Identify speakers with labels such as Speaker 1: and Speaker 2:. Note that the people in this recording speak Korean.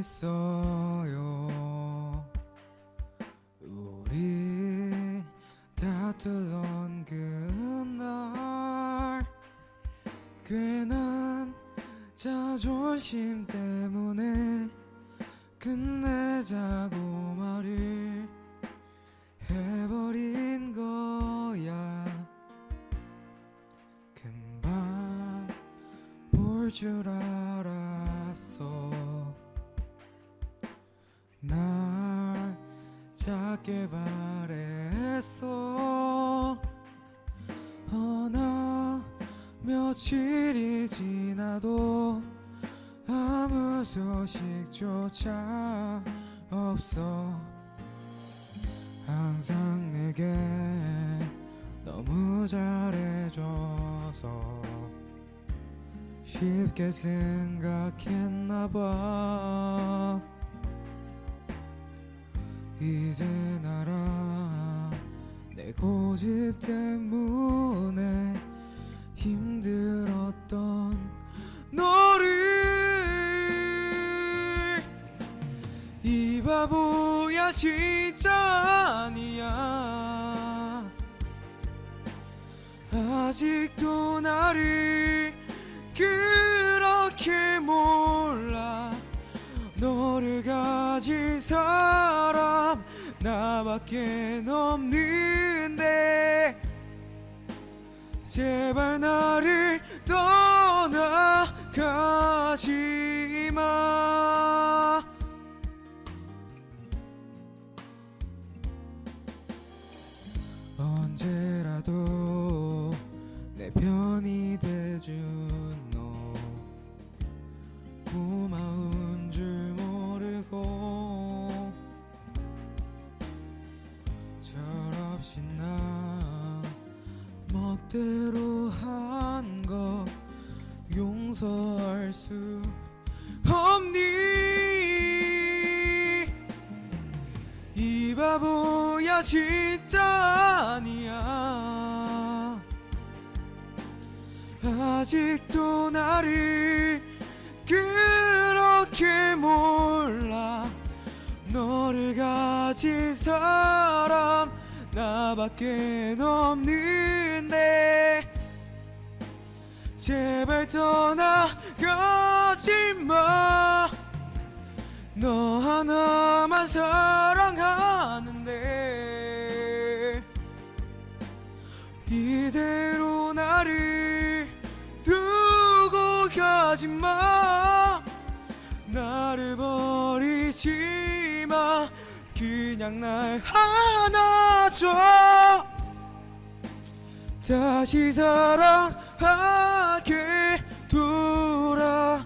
Speaker 1: 있어요. 우리 다투던 그날 괜한 자존심 때문에 끝내자고 말을 해버린 거야. 금방 볼 줄 알았어. 작게 바랬어. 허나 며칠이 지나도 아무 소식조차 없어. 항상 내게 너무 잘해줘서 쉽게 생각했나봐 이제 알아 내 고집 때문에 힘들었던 너를 이 바보야 진짜 아니야. 아직도 나를 그렇게 몰라. 너를 가진 사람 나밖에 없는데 제발 나를 떠나가지 마. 언제라도 내 편이 돼준 철없이 나 멋대로 한 거 용서할 수 없니? 이 바보야 진짜 아니야. 아직도 나를 그렇게 몰라. 너를 가 진 사람 나밖에 없는데 제발 떠나가지 마. 너 하나만 사랑하는데 이대로 나를 두고 가지 마. 나를 버리지 마. 그냥 날 안아줘. 다시 사랑하게 돌아와.